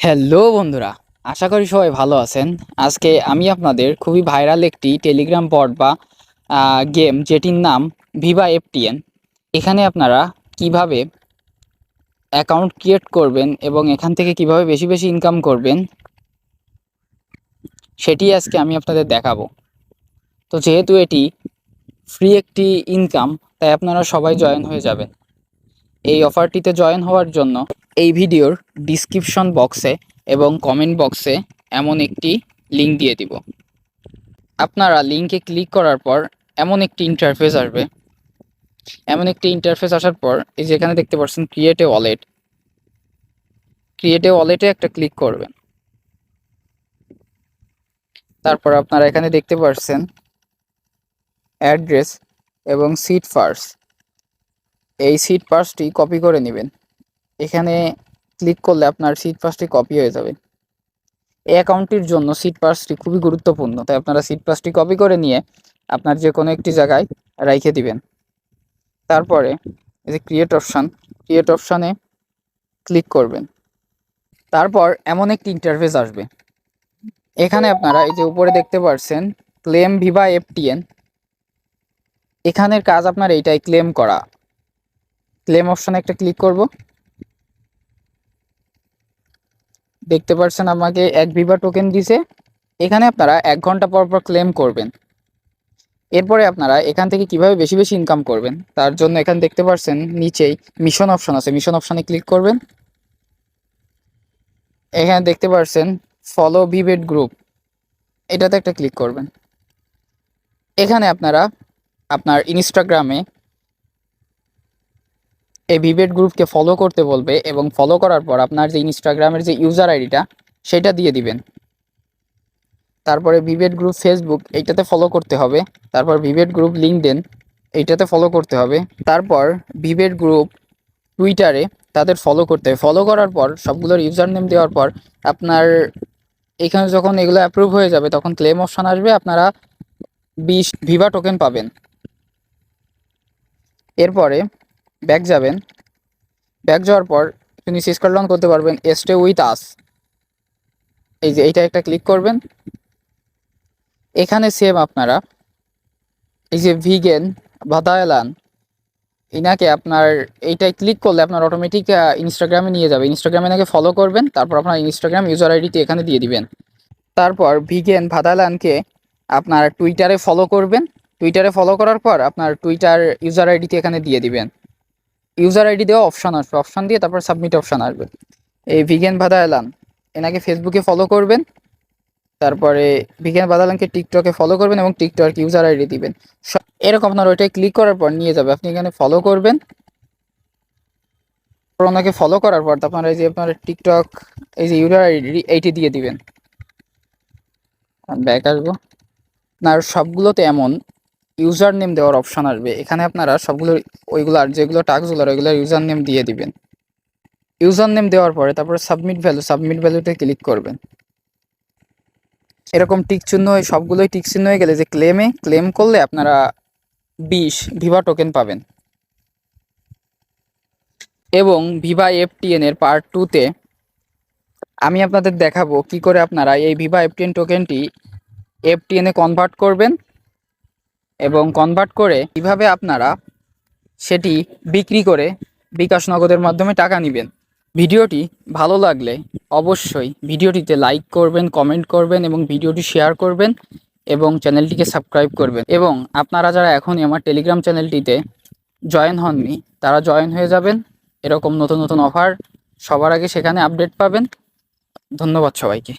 Hello বন্ধুরা, আশা করি সবাই ভালো আছেন। আজকে আমি আপনাদের খুবই ভাইরাল একটি টেলিগ্রাম বট বা গেম যেটির নাম ভিভা এফটিএন। এখানে আপনারা কীভাবে অ্যাকাউন্ট ক্রিয়েট করবেন এবং এখান থেকে কীভাবে বেশি বেশি ইনকাম করবেন, সেটি আজকে আমি আপনাদের দেখাবো। তো যেহেতু এটি ফ্রি একটি ইনকাম, তাই আপনারা সবাই জয়েন হয়ে যাবেন। এই অফারটিতে জয়েন হওয়ার জন্য এই ভিডিওর ডিসক্রিপশন বক্সে এবং কমেন্ট বক্সে এমন একটি লিঙ্ক দিয়ে দিব। আপনারা লিঙ্কে ক্লিক করার পর এমন একটি ইন্টারফেস আসবে। এমন একটি ইন্টারফেস আসার পর এই যে এখানে দেখতে পাচ্ছেন create a wallet create a ওয়ালেটে একটা ক্লিক করবেন। তারপর আপনারা এখানে দেখতে পাচ্ছেন অ্যাড্রেস এবং সিট পার্স এই সিট পার্সটি কপি করে নেবেন। এখানে ক্লিক করলে আপনার সিট পাসটি কপি হয়ে যাবে। এই অ্যাকাউন্টটির জন্য সিট পাসটি খুবই গুরুত্বপূর্ণ, তাই আপনারা সিট পাসটি কপি করে নিয়ে আপনার যে কোনো একটি জায়গায় রাইখে দিবেন। তারপরে এই যে ক্রিয়েট অপশান ক্রিয়েট অপশানে ক্লিক করবেন। তারপর এমন একটি ইন্টারফেস আসবে। এখানে আপনারা এই যে উপরে দেখতে পাচ্ছেন ক্লেম ভিভা এফটিএন এখানের কাজ আপনার এইটাই ক্লেম করা। ক্লেম অপশানে একটা ক্লিক করব। দেখতে পাচ্ছেন আমাকে, এক ভিভা টোকেন দিছে। এখানে আপনারা এক ঘণ্টা পর পর ক্লেম করবেন। এরপরে আপনারা এখান থেকে কীভাবে বেশি বেশি ইনকাম করবেন, তার জন্য এখানে দেখতে পাচ্ছেন নিচেই মিশন অপশন আছে। মিশন অপশনে ক্লিক করবেন। এখানে দেখতে পাচ্ছেন ফলো ভিভেট গ্রুপ এটাতে একটা ক্লিক করবেন। এখানে আপনারা আপনার ইনস্টাগ্রামে এই ভিভেট গ্রুপকে ফলো করতে বলবে এবং ফলো করার পর আপনার যে ইনস্টাগ্রামের যে ইউজার আইডিটা সেটা দিয়ে দিবেন। তারপরে ভিভেট গ্রুপ ফেসবুক এইটাতে ফলো করতে হবে। তারপর ভিভেট গ্রুপ লিঙ্কডেন এইটাতে ফলো করতে হবে। তারপর ভিভেট গ্রুপ টুইটারে তাদের ফলো করতে হবে। ফলো করার পর সবগুলোর ইউজার নেম দেওয়ার পর আপনার এখানে যখন এগুলো অ্যাপ্রুভ হয়ে যাবে, তখন ক্লেম অপশান আসবে, আপনারা বিশ ভিভা টোকেন পাবেন। এরপরে ব্যাক যাবেন। ব্যাক যাওয়ার পর নিচে স্ক্রল ডাউন করতে পারবেন স্টে উইথ আস এই যে এইটা একটা ক্লিক করবেন। এখানে সেম আপনারা। এই যে ভিগেন ভাদায়ালান ইনাকে আপনার এইটাই ক্লিক করলে আপনার অটোমেটিক ইনস্টাগ্রামে নিয়ে যাবে। ইনস্টাগ্রামে এনাকে ফলো করবেন, তারপর আপনার ইনস্টাগ্রাম ইউজার আইডিটি এখানে দিয়ে দিবেন। তারপর ভিগেন ভাদালানকে আপনার টুইটারে ফলো করবেন। টুইটারে ফলো করার পর আপনার টুইটার ইউজার আইডিটি এখানে দিয়ে দিবেন। ইউজার আইডি দেওয়া অপশান আসবে। অপশান দিয়ে তারপর সাবমিট অপশান আসবে। এই ভিগেন ভাদা এলান এনাকে ফেসবুকে ফলো করবেন, তারপরে ভিগেন বাদালানকে টিকটকে ফলো করবেন এবং টিকটক ইউজার আইডি দিবেন। এরকম আপনার ওইটাই ক্লিক করার পর নিয়ে যাবে। আপনি এখানে ফলো করবেন। ওনাকে ফলো করার পর আপনার এই যে আপনার টিকটক এই যে ইউজার আইডি এইটি দিয়ে দিবেন। ব্যাক আসব। আপনার সবগুলোতে এমন। ইউজার নেম দেওয়ার অপশান আসবে। এখানে আপনারা সবগুলো ওইগুলার যেগুলো টাস্কগুলো ওইগুলোর ইউজার নেম দিয়ে দিবেন। ইউজার নেম দেওয়ার পরে তারপরে সাবমিট ভ্যালু সাবমিট ভ্যালুতে ক্লিক করবেন। এরকম টিক চিহ্ন হয়ে সবগুলোই টিক চিহ্ন হয়ে গেলে যে ক্লেমে ক্লেম করলে আপনারা বিশ ভিভা টোকেন পাবেন। এবং ভিভা এফটিএন এর পার্ট টুতে আমি আপনাদের দেখাবো কি করে আপনারা এই ভিভা এফটিএন টোকেনটি এফটিএনে কনভার্ট করবেন। এবং কনভার্ট করে কীভাবে আপনারা সেটি বিক্রি করে বিকাশ নগদের মাধ্যমে টাকা নেবেন। ভিডিওটি ভালো লাগলে অবশ্যই ভিডিওটিতে লাইক করবেন কমেন্ট করবেন এবং ভিডিওটি শেয়ার করবেন এবং চ্যানেলটিকে সাবস্ক্রাইব করবেন। এবং আপনারা যারা এখনই আমার টেলিগ্রাম চ্যানেলটিতে জয়েন হননি, তারা জয়েন হয়ে যাবেন। এরকম নতুন নতুন অফার সবার আগে সেখানে আপডেট পাবেন। ধন্যবাদ সবাইকে।